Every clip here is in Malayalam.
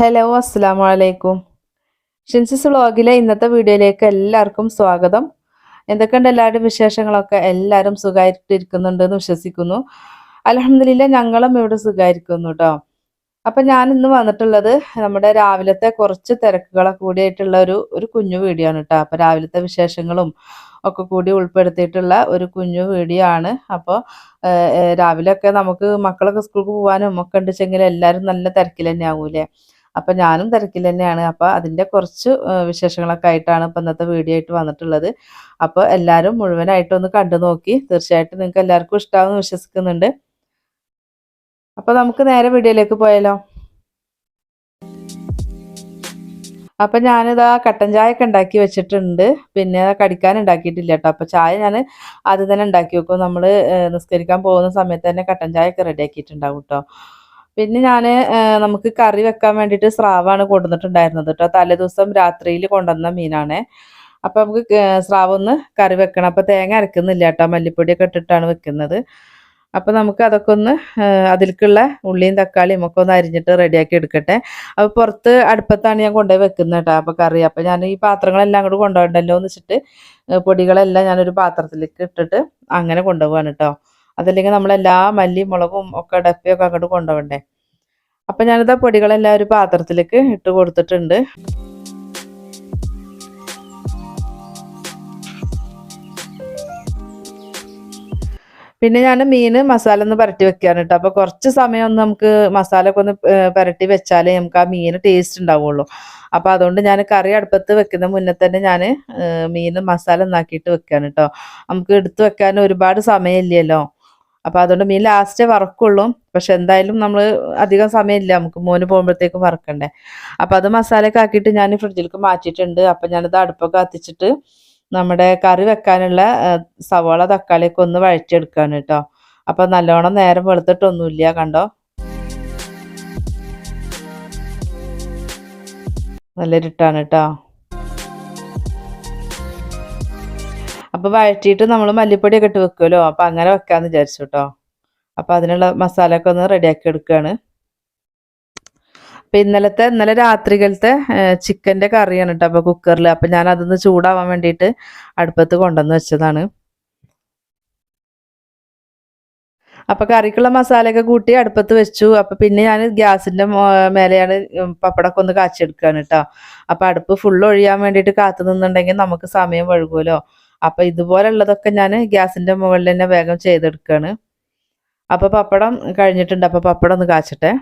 ഹലോ അസ്സാം വലൈക്കും ഷിൻസിസ് വ്ളോഗിലെ ഇന്നത്തെ വീഡിയോയിലേക്ക് എല്ലാവർക്കും സ്വാഗതം. എന്തൊക്കെയുണ്ട് എല്ലാവരുടെയും വിശേഷങ്ങളൊക്കെ? എല്ലാവരും സുഖമായിട്ടിരിക്കുന്നുണ്ടെന്ന് വിശ്വസിക്കുന്നു. അലഹമില്ല ഞങ്ങളും ഇവിടെ സുഖമായിരിക്കുന്നു കേട്ടോ അപ്പം ഞാൻ ഇന്ന് വന്നിട്ടുള്ളത് നമ്മുടെ രാവിലത്തെ കുറച്ച് തിരക്കുകളൊക്കെ കൂടിയായിട്ടുള്ള ഒരു ഒരു കുഞ്ഞു വീഡിയോ ആണ് കേട്ടോ അപ്പം രാവിലത്തെ വിശേഷങ്ങളും ഒക്കെ കൂടി ഉൾപ്പെടുത്തിയിട്ടുള്ള ഒരു കുഞ്ഞു വീഡിയോ ആണ്. അപ്പോൾ രാവിലെയൊക്കെ നമുക്ക് മക്കളൊക്കെ സ്കൂൾക്ക് പോകാനും ഒക്കെ ഉണ്ടെച്ചെങ്കിൽ എല്ലാവരും നല്ല തിരക്കിൽ തന്നെ ആവൂലേ അപ്പം ഞാനും തിരക്കിൽ തന്നെയാണ് അപ്പോൾ അതിന്റെ കുറച്ച് വിശേഷങ്ങളൊക്കെ ആയിട്ടാണ് ഇപ്പം ഇന്നത്തെ വീഡിയോ ആയിട്ട് വന്നിട്ടുള്ളത്. അപ്പോൾ എല്ലാവരും മുഴുവനായിട്ടൊന്ന് കണ്ടു നോക്കി. തീർച്ചയായിട്ടും നിങ്ങൾക്ക് എല്ലാവർക്കും ഇഷ്ടമാവുമെന്ന് വിശ്വസിക്കുന്നുണ്ട്. അപ്പോൾ നമുക്ക് നേരെ വീഡിയോയിലേക്ക് പോയാലോ? അപ്പം ഞാനിതാ കട്ടൻ ചായ ഒക്കെ ഉണ്ടാക്കി വെച്ചിട്ടുണ്ട്. പിന്നെ കടിക്കാൻ ഉണ്ടാക്കിയിട്ടില്ല കേട്ടോ. അപ്പം ചായ ഞാൻ ആദ്യം തന്നെ ഉണ്ടാക്കി വെക്കും. നമ്മൾ നിസ്കരിക്കാൻ പോകുന്ന സമയത്ത് തന്നെ കട്ടൻ ചായ ഒക്കെ റെഡി ആക്കിയിട്ടുണ്ടാവും കേട്ടോ. പിന്നെ ഞാൻ നമുക്ക് കറി വെക്കാൻ വേണ്ടിയിട്ട് സ്രാവാണ് കൊണ്ടുവന്നിട്ടുണ്ടായിരുന്നത് കേട്ടോ. തലേ ദിവസം രാത്രിയിൽ കൊണ്ടുവന്ന മീനാണ്. അപ്പം നമുക്ക് സ്രാവ് ഒന്ന് കറി വെക്കണം. അപ്പം തേങ്ങ അരക്കുന്നില്ല കേട്ടോ. മല്ലിപ്പൊടിയൊക്കെ ഇട്ടിട്ടാണ് വെക്കുന്നത്. അപ്പം നമുക്ക് അതൊക്കെ ഒന്ന് അതിലേക്കുള്ള ഉള്ളിയും തക്കാളിയും ഒക്കെ ഒന്ന് അരിഞ്ഞിട്ട് റെഡിയാക്കി എടുക്കട്ടെ. അപ്പോൾ പുറത്ത് അടുപ്പത്താണ് ഞാൻ കൊണ്ടുപോയി വെക്കുന്നത് കേട്ടോ അപ്പോൾ കറി. അപ്പോൾ ഞാൻ ഈ പാത്രങ്ങളെല്ലാം അങ്ങോട്ട് കൊണ്ടുപോകണ്ടല്ലോ എന്ന് വെച്ചിട്ട് പൊടികളെല്ലാം ഞാനൊരു പാത്രത്തിലേക്ക് ഇട്ടിട്ട് അങ്ങനെ കൊണ്ടുപോവാണ് കേട്ടോ. അതല്ലെങ്കിൽ നമ്മളെല്ലാ മല്ലി മുളകും ഒക്കെ ഡപ്പയൊക്കെ അങ്ങോട്ട് കൊണ്ടുപോകണ്ടേ? അപ്പം ഞാനിതാ പൊടികളെല്ലാം ഒരു പാത്രത്തിലേക്ക് ഇട്ട് കൊടുത്തിട്ടുണ്ട്. പിന്നെ ഞാൻ മീൻ മസാല ഒന്ന് പുരട്ടി വെക്കുകയാണ് കേട്ടോ. അപ്പോൾ കുറച്ച് സമയം ഒന്ന് നമുക്ക് മസാല ഒക്കെ ഒന്ന് പരട്ടി വെച്ചാലേ നമുക്ക് ആ മീൻ ടേസ്റ്റ് ഉണ്ടാവുള്ളൂ. അപ്പോൾ അതുകൊണ്ട് ഞാൻ കറി അടുപ്പത്ത് വെക്കുന്ന മുന്നേ തന്നെ ഞാൻ മീൻ മസാല ഒന്നാക്കിയിട്ട് വെക്കുകയാണ് കേട്ടോ. നമുക്ക് എടുത്ത് വെക്കാൻ ഒരുപാട് സമയമില്ലല്ലോ. അപ്പോൾ അതുകൊണ്ട് മീൻ ലാസ്റ്റേ വറക്കുള്ളൂ. പക്ഷെ എന്തായാലും നമ്മൾ അധികം സമയമില്ല. നമുക്ക് മോന് പോകുമ്പോഴത്തേക്കും വറക്കണ്ടേ. അപ്പോൾ അത് മസാലയൊക്കെ ആക്കിയിട്ട് ഞാൻ ഫ്രിഡ്ജിലേക്ക് മാറ്റിയിട്ടുണ്ട്. അപ്പോൾ ഞാനത് അടുപ്പൊക്കെ കത്തിച്ചിട്ട് നമ്മുടെ കറി വെക്കാനുള്ള സവോള തക്കാളിയൊക്കെ ഒന്ന് വഴറ്റിയെടുക്കുകയാണ് കേട്ടോ. അപ്പോൾ നല്ലോണം നേരം വെളുത്തിട്ടൊന്നുമില്ല കണ്ടോ? നല്ല ഇരുട്ടാണ് കേട്ടോ. അപ്പോൾ വഴറ്റിയിട്ട് നമ്മൾ മല്ലിപ്പൊടിയൊക്കെ ഇട്ട് വെക്കുമല്ലോ അപ്പോൾ അങ്ങനെ വെക്കാന്ന് വിചാരിച്ചു കേട്ടോ അപ്പോൾ അതിനുള്ള മസാല ഒക്കെ ഒന്ന് റെഡിയാക്കി എടുക്കുകയാണ് അപ്പം ഇന്നലത്തെ ഇന്നലെ രാത്രികളത്തെ ചിക്കന്റെ കറിയാണ് കേട്ടോ അപ്പോൾ കുക്കറിൽ അപ്പം ഞാൻ അതൊന്ന് ചൂടാവാൻ വേണ്ടിയിട്ട് അടുപ്പത്ത് കൊണ്ടുവന്ന് വെച്ചതാണ്. അപ്പം കറിക്കുള്ള മസാലയൊക്കെ കൂട്ടി അടുപ്പത്ത് വെച്ചു. അപ്പം പിന്നെ ഞാൻ ഗ്യാസിന്റെ മേലെയാണ് പപ്പടമൊക്കെ ഒന്ന് കാച്ചെടുക്കുകയാണ് കേട്ടോ അപ്പം അടുപ്പ് ഫുൾ ഒഴിയാൻ വേണ്ടിയിട്ട് കാത്തു നിന്നുണ്ടെങ്കിൽ നമുക്ക് സമയം വഴുകുമല്ലോ അപ്പം ഇതുപോലുള്ളതൊക്കെ ഞാൻ ഗ്യാസിന്റെ മുകളിൽ തന്നെ വേഗം ചെയ്തെടുക്കുകയാണ് അപ്പോൾ പപ്പടം കഴിഞ്ഞിട്ടുണ്ട്. അപ്പോൾ പപ്പടം ഒന്ന് കാച്ചട്ടെ.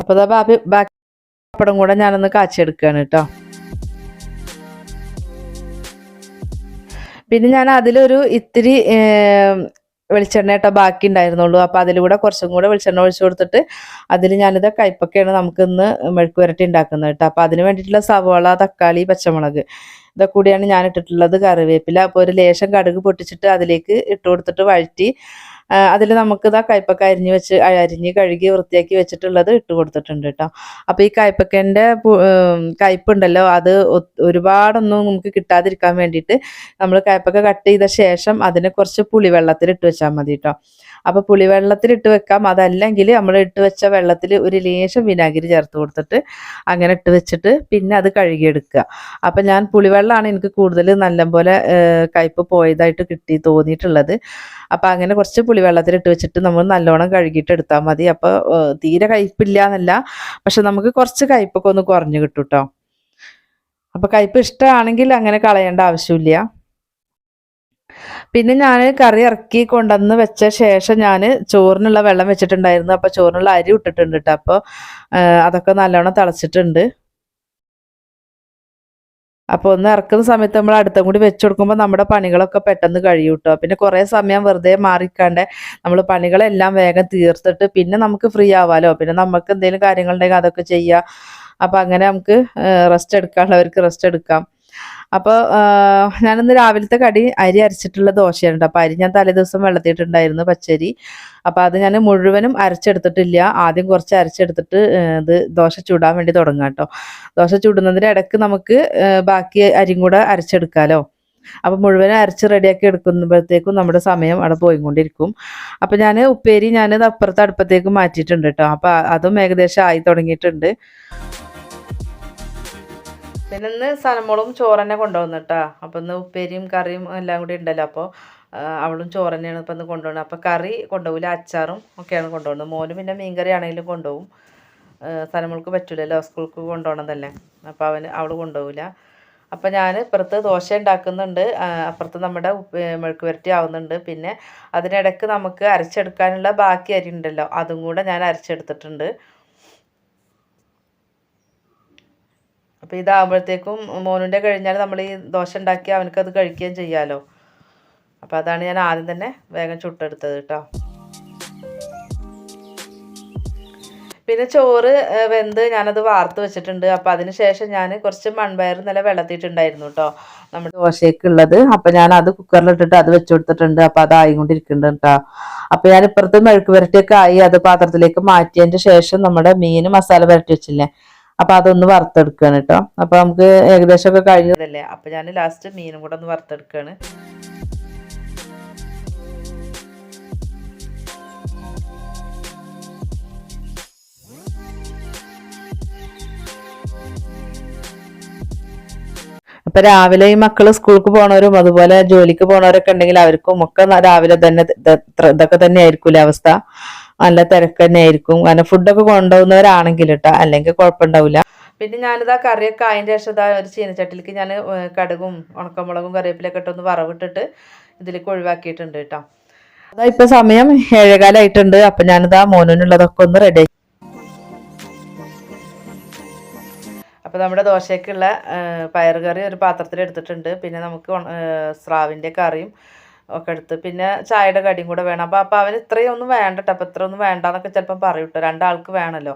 അപ്പോൾ അതാ ബാക്കി പപ്പടം കൂടെ ഞാനൊന്ന് കാച്ചെടുക്കുകയാണ് കേട്ടോ. പിന്നെ ഞാൻ അതിലൊരു ഇത്തിരി വെളിച്ചെണ്ണ കേട്ടോ ബാക്കി ഉണ്ടായിരുന്നുള്ളൂ. അപ്പോൾ അതിലൂടെ കുറച്ചും കൂടെ വെളിച്ചെണ്ണ ഒഴിച്ചു കൊടുത്തിട്ട് അതിൽ ഞാനിത് കയ്പൊക്കെയാണ് നമുക്കിന്ന് മെഴുക്ക് വരട്ടി ഉണ്ടാക്കുന്നത് കേട്ടോ. അപ്പോൾ അതിന് വേണ്ടിയിട്ടുള്ള സവോള തക്കാളി പച്ചമുളക് ഇതൊക്കെ കൂടിയാണ് ഞാൻ ഇട്ടിട്ടുള്ളത്. കറിവേപ്പില അപ്പോൾ ഒരു ലേശം കടുക് പൊട്ടിച്ചിട്ട് അതിലേക്ക് ഇട്ട് കൊടുത്തിട്ട് വഴറ്റി അതിൽ നമുക്ക് ഇതാ കയ്പക്ക അരിഞ്ഞ് വെച്ച് അരിഞ്ഞ് കഴുകി വൃത്തിയാക്കി വെച്ചിട്ടുള്ളത് ഇട്ട് കൊടുത്തിട്ടുണ്ട് കേട്ടോ. അപ്പോൾ ഈ കയ്പക്കന്റെ കയ്പുണ്ടല്ലോ അത് ഒരുപാടൊന്നും നമുക്ക് കിട്ടാതിരിക്കാൻ വേണ്ടിയിട്ട് നമ്മൾ കയ്പക്ക കട്ട് ചെയ്ത ശേഷം അതിനെ കുറച്ച് പുളിവെള്ളത്തിൽ ഇട്ട് വെച്ചാൽ മതി കേട്ടോ. അപ്പോൾ പുളിവെള്ളത്തിൽ ഇട്ട് വെക്കാം. അതല്ലെങ്കിൽ നമ്മൾ ഇട്ട് വെച്ച വെള്ളത്തിൽ ഒരു ലേശം വിനാഗിരി ചേർത്ത് കൊടുത്തിട്ട് അങ്ങനെ ഇട്ട് വെച്ചിട്ട് പിന്നെ അത് കഴുകിയെടുക്കുക. അപ്പം ഞാൻ പുളിവെള്ളമാണ് എനിക്ക് കൂടുതൽ നല്ലപോലെ കയ്പ് പോയതായിട്ട് കിട്ടി തോന്നിയിട്ടുള്ളത്. അപ്പം അങ്ങനെ കുറച്ച് പുളിവെള്ളത്തിൽ ഇട്ട് വെച്ചിട്ട് നമ്മൾ നല്ലോണം കഴുകിയിട്ട് എടുത്താൽ മതി. അപ്പോൾ തീരെ കയ്പില്ല എന്നല്ല പക്ഷെ നമുക്ക് കുറച്ച് കയ്പൊക്കെ ഒന്ന് കുറഞ്ഞു കിട്ടും കേട്ടോ അപ്പോൾ കയ്പ് ഇഷ്ടമാണെങ്കിൽ അങ്ങനെ കളയേണ്ട ആവശ്യമില്ല. പിന്നെ ഞാൻ കറി ഇറക്കി കൊണ്ടുവന്ന് വെച്ച ശേഷം ഞാൻ ചോറിനുള്ള വെള്ളം വെച്ചിട്ടുണ്ടായിരുന്നു. അപ്പോൾ ചോറിനുള്ള അരി ഇട്ടിട്ടുണ്ട് കേട്ടോ അപ്പോൾ അതൊക്കെ നല്ലോണം തിളച്ചിട്ടുണ്ട്. അപ്പോൾ ഒന്ന് ഇറക്കുന്ന സമയത്ത് നമ്മൾ അടുത്തും കൂടി വെച്ചു കൊടുക്കുമ്പോൾ നമ്മുടെ പണികളൊക്കെ പെട്ടെന്ന് കഴിയും കേട്ടോ പിന്നെ കുറേ സമയം വെറുതെ മാറിക്കാണ്ട് നമ്മൾ പണികളെല്ലാം വേഗം തീർത്തിട്ട് പിന്നെ നമുക്ക് ഫ്രീ ആവാലോ. പിന്നെ നമുക്ക് എന്തെങ്കിലും കാര്യങ്ങളുണ്ടെങ്കിൽ അതൊക്കെ ചെയ്യാം. അപ്പം അങ്ങനെ നമുക്ക് റെസ്റ്റ് എടുക്കാനുള്ളവർക്ക് റെസ്റ്റ് എടുക്കാം. അപ്പോൾ ഞാനിന്ന് രാവിലത്തെ കടി അരി അരച്ചിട്ടുള്ള ദോശയാണ് അപ്പൊ അരി ഞാൻ തലേ ദിവസം വെള്ളത്തിയിട്ടുണ്ടായിരുന്നു പച്ചരി. അപ്പോൾ അത് ഞാൻ മുഴുവനും അരച്ചെടുത്തിട്ടില്ല. ആദ്യം കുറച്ച് അരച്ചെടുത്തിട്ട് ഇത് ദോശ ചൂടാൻ വേണ്ടി തുടങ്ങാം കേട്ടോ. ദോശ ചൂടുന്നതിന്റെ ഇടയ്ക്ക് നമുക്ക് ബാക്കി അരിയും കൂടെ അരച്ചെടുക്കാലോ. അപ്പോൾ മുഴുവൻ അരച്ച് റെഡിയാക്കി എടുക്കുമ്പോഴത്തേക്കും നമ്മുടെ സമയം അവിടെ പോയിക്കൊണ്ടിരിക്കും. അപ്പോൾ ഞാൻ ഉപ്പേരി ഞാനത് അപ്പുറത്തെ അടുപ്പത്തേക്ക് മാറ്റിയിട്ടുണ്ട് കേട്ടോ. അപ്പോൾ അതും ഏകദേശം ആയി തുടങ്ങിയിട്ടുണ്ട്. പിന്നെ ഇന്ന് സലമോളും ചോറ് തന്നെ കൊണ്ടുവന്നു കേട്ടോ അപ്പോൾ ഇന്ന് ഉപ്പേരിയും കറിയും എല്ലാം കൂടി ഉണ്ടല്ലോ. അപ്പോൾ അവളും ചോറ് തന്നെയാണ് ഇപ്പം ഇന്ന് കൊണ്ടുപോകുന്നത് അപ്പോൾ കറി കൊണ്ടുപോകില്ല അച്ചാറും ഒക്കെയാണ് കൊണ്ടുപോകുന്നത് മോനും പിന്നെ മീൻ കറി ആണെങ്കിലും കൊണ്ടുപോകും സലമോൾക്ക് പറ്റൂലല്ലോ സ്കൂൾക്ക് കൊണ്ടുപോകണതല്ലേ. അപ്പോൾ അവന് അവൾ കൊണ്ടുപോകില്ല അപ്പോൾ ഞാൻ ഇപ്പുറത്ത് ദോശ ഉണ്ടാക്കുന്നുണ്ട്. അപ്പുറത്ത് നമ്മുടെ മെഴുക്ക് പുരട്ടി ആവുന്നുണ്ട്. പിന്നെ അതിനിടയ്ക്ക് നമുക്ക് അരച്ചെടുക്കാനുള്ള ബാക്കി അരി ഉണ്ടല്ലോ. അതും കൂടെ ഞാൻ അരച്ചെടുത്തിട്ടുണ്ട്. അപ്പോൾ ഇതാകുമ്പോഴത്തേക്കും മോനുന്റെ കഴിഞ്ഞാൽ നമ്മൾ ഈ ദോശ ഉണ്ടാക്കി അവനക്കത് കഴിക്കുകയും ചെയ്യാമല്ലോ അപ്പോൾ അതാണ് ഞാൻ ആദ്യം തന്നെ വേഗം ചുട്ടെടുത്തത് കേട്ടോ പിന്നെ ചോറ് വെന്ത് ഞാനത് വാർത്ത് വെച്ചിട്ടുണ്ട്. അപ്പോൾ അതിന് ശേഷം ഞാൻ കുറച്ച് മൺപയർ നില വെള്ളത്തിയിട്ടുണ്ടായിരുന്നു കേട്ടോ നമ്മുടെ ദോശയ്ക്കുള്ളത്. അപ്പോൾ ഞാൻ അത് കുക്കറിലിട്ടിട്ട് അത് വെച്ച് കൊടുത്തിട്ടുണ്ട്. അപ്പോൾ അത് ആയിക്കൊണ്ടിരിക്കുന്നുണ്ട് കേട്ടോ അപ്പോൾ ഞാൻ ഇപ്പുറത്ത് മെഴുക്ക് പുരട്ടിയൊക്കെ ആയി അത് പാത്രത്തിലേക്ക് മാറ്റിയതിന്റെ ശേഷം നമ്മുടെ മീൻ മസാല പുരട്ടി വെച്ചില്ലേ അപ്പോൾ അതൊന്ന് വറുത്തെടുക്കുകയാണ് കേട്ടോ. അപ്പൊ നമുക്ക് ഏകദേശം ഒക്കെ കഴിഞ്ഞതല്ലേ അപ്പൊ ഞാൻ ലാസ്റ്റ് മീനും കൂടെ ഒന്ന് വറുത്തെടുക്കുകയാണ് അപ്പൊ രാവിലെ ഈ മക്കൾ സ്കൂൾക്ക് പോണവരും അതുപോലെ ജോലിക്ക് പോണവരൊക്കെ ഉണ്ടെങ്കിൽ അവർക്കും ഒക്കെ രാവിലെ തന്നെ ഇതൊക്കെ തന്നെ ആയിരിക്കൂലേ അവസ്ഥ. നല്ല തിരക്ക് തന്നെ ആയിരിക്കും. കാരണം ഫുഡൊക്കെ കൊണ്ടുപോകുന്നവരാണെങ്കിൽ കേട്ടോ അല്ലെങ്കിൽ കുഴപ്പമുണ്ടാവില്ല. പിന്നെ ഞാനിതാ കറിയൊക്കെ അതിന്റെ ശേഷം ഇതാ ഒരു ചീനച്ചട്ടിലേക്ക് ഞാൻ കടുകും ഉണക്കമുളകും കറിവേപ്പിലൊക്കെ ഇട്ടൊന്ന് വറവിട്ടിട്ട് ഇതിലേക്ക് ഒഴിവാക്കിയിട്ടുണ്ട് കേട്ടോ. അതാ ഇപ്പൊ സമയം ഏഴേകാലായിട്ടുണ്ട്. അപ്പൊ ഞാനിതാ മോനുള്ളതൊക്കെ ഒന്ന് റെഡി അപ്പോൾ നമ്മുടെ ദോശയ്ക്കുള്ള പയറുകറി കറി ഒരു പാത്രത്തിൽ എടുത്തിട്ടുണ്ട് പിന്നെ നമുക്ക് സ്രാവിന്റെ കറിയും ഒക്കെ എടുത്ത്. പിന്നെ ചായയുടെ കടിയും കൂടെ വേണം. അപ്പോൾ അപ്പോൾ അവന് ഇത്രയും ഒന്നും വേണ്ട കേട്ടോ അപ്പോൾ ഇത്ര ഒന്നും വേണ്ടാന്നൊക്കെ ചിലപ്പം പറയും കേട്ടോ. രണ്ടാൾക്ക് വേണമല്ലോ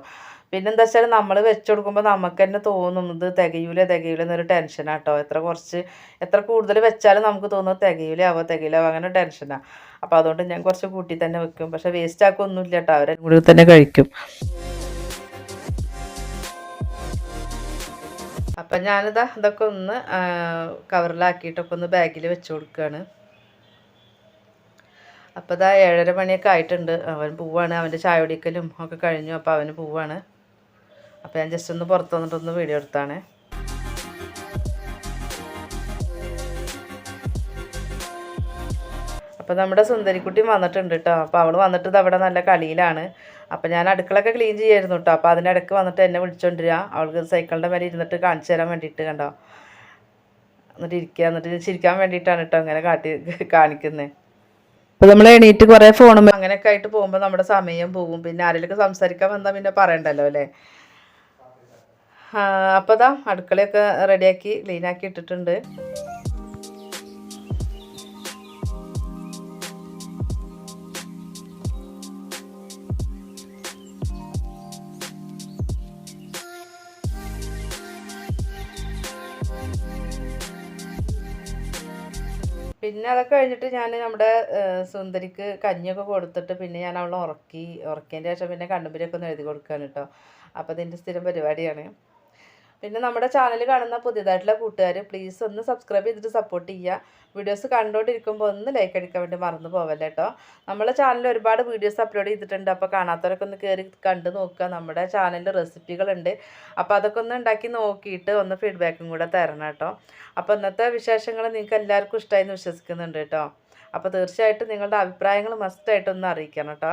പിന്നെ എന്താ വെച്ചാൽ നമ്മൾ വെച്ച് കൊടുക്കുമ്പോൾ നമുക്ക് തന്നെ തോന്നുന്നത് തികയൂല തികയൂല എന്നൊരു ടെൻഷനാണ് കേട്ടോ. എത്ര കുറച്ച് എത്ര കൂടുതൽ വെച്ചാലും നമുക്ക് തോന്നുന്നത് തികയൂല ആവോ തികയില്ല അങ്ങനെ ടെൻഷനാണ് അപ്പോൾ അതുകൊണ്ട് ഞാൻ കുറച്ച് കൂട്ടി തന്നെ വെക്കും. പക്ഷേ വേസ്റ്റ് ആക്കൊന്നുമില്ല കേട്ടോ. അവരെ കൂടി തന്നെ കഴിക്കും. അപ്പം ഞാനിതാ ഇതൊക്കെ ഒന്ന് കവറിലാക്കിയിട്ടൊക്കെ ഒന്ന് ബാഗിൽ വെച്ച് കൊടുക്കുകയാണ് അപ്പോൾ ഇതാ ഏഴര മണിയൊക്കെ ആയിട്ടുണ്ട്. അവൻ പോവാണ്. അവന്റെ ചായ കുടിക്കലും ഒക്കെ കഴിഞ്ഞു. അപ്പോൾ അവന് പോവാണ്. അപ്പോൾ ഞാൻ ജസ്റ്റ് ഒന്ന് പുറത്ത് വന്നിട്ടൊന്ന് വീഡിയോ എടുത്താണ്. അപ്പോൾ നമ്മുടെ സുന്ദരിക്കുട്ടിയും വന്നിട്ടുണ്ട് കേട്ടോ അപ്പോൾ അവൾ വന്നിട്ട് അവിടെ നല്ല കളിയിലാണ്. അപ്പോൾ ഞാൻ അടുക്കളൊക്കെ ക്ലീൻ ചെയ്യായിരുന്നു കേട്ടോ അപ്പോൾ അതിനിടയ്ക്ക് വന്നിട്ട് എന്നെ വിളിച്ചോണ്ടിരിക അവൾക്ക് സൈക്കിളിന്റെ മേലെ ഇരുന്നിട്ട് കാണിച്ചു തരാൻ വേണ്ടിയിട്ട് കണ്ടോ. എന്നിട്ട് ഇരിക്കുക എന്നിട്ട് ചിരിക്കാൻ വേണ്ടിയിട്ടാണ് കേട്ടോ അങ്ങനെ കാട്ടി കാണിക്കുന്നത് അപ്പോൾ നമ്മൾ എണീറ്റ് കുറേ ഫോണും അങ്ങനെയൊക്കെ ആയിട്ട് പോകുമ്പോൾ നമ്മുടെ സമയം പോകും പിന്നെ ആരെങ്കിലും സംസാരിക്കാൻ വന്നാ പിന്നെ പറയണ്ടല്ലോ അല്ലേ? അപ്പോൾ അതാ അടുക്കളയൊക്കെ റെഡിയാക്കി ക്ലീനാക്കി ഇട്ടിട്ടുണ്ട്. പിന്നെ അതൊക്കെ കഴിഞ്ഞിട്ട് ഞാൻ നമ്മുടെ സുന്ദരിക്ക് കഞ്ഞിയൊക്കെ കൊടുത്തിട്ട് പിന്നെ ഞാൻ അവളെ ഉറക്കി ഉറക്കിയതിന്റെ ശേഷം പിന്നെ കണ്ണുമ്പരിയൊക്കെ ഒന്ന് എഴുതി കൊടുക്കുകയാണ് കേട്ടോ അപ്പോൾ അതിന്റെ സ്ഥിരം പരിപാടിയാണ്. പിന്നെ നമ്മുടെ ചാനൽ കാണുന്ന പുതിയതായിട്ടുള്ള കൂട്ടുകാർ പ്ലീസ് ഒന്ന് സബ്സ്ക്രൈബ് ചെയ്തിട്ട് സപ്പോർട്ട് ചെയ്യുക. വീഡിയോസ് കണ്ടുകൊണ്ടിരിക്കുമ്പോൾ ഒന്ന് ലൈക്ക് അടിക്കാൻ വേണ്ടി മറന്നു പോവല്ലേ കേട്ടോ നമ്മുടെ ചാനലിൽ ഒരുപാട് വീഡിയോസ് അപ്ലോഡ് ചെയ്തിട്ടുണ്ട്. അപ്പോൾ കാണാത്തവരൊക്കെ ഒന്ന് കയറി കണ്ടു നോക്കുക. നമ്മുടെ ചാനലിൽ റെസിപ്പികളുണ്ട് അപ്പോൾ അതൊക്കെ ഒന്ന് ഉണ്ടാക്കി നോക്കിയിട്ട് ഒന്ന് ഫീഡ്ബാക്കും കൂടെ തരണം കേട്ടോ അപ്പോൾ ഇന്നത്തെ വിശേഷങ്ങൾ നിങ്ങൾക്ക് എല്ലാവർക്കും ഇഷ്ടമായി എന്ന് വിശ്വസിക്കുന്നുണ്ട് കേട്ടോ അപ്പോൾ തീർച്ചയായിട്ടും നിങ്ങളുടെ അഭിപ്രായങ്ങൾ മസ്റ്റായിട്ടൊന്ന് അറിയിക്കണം കേട്ടോ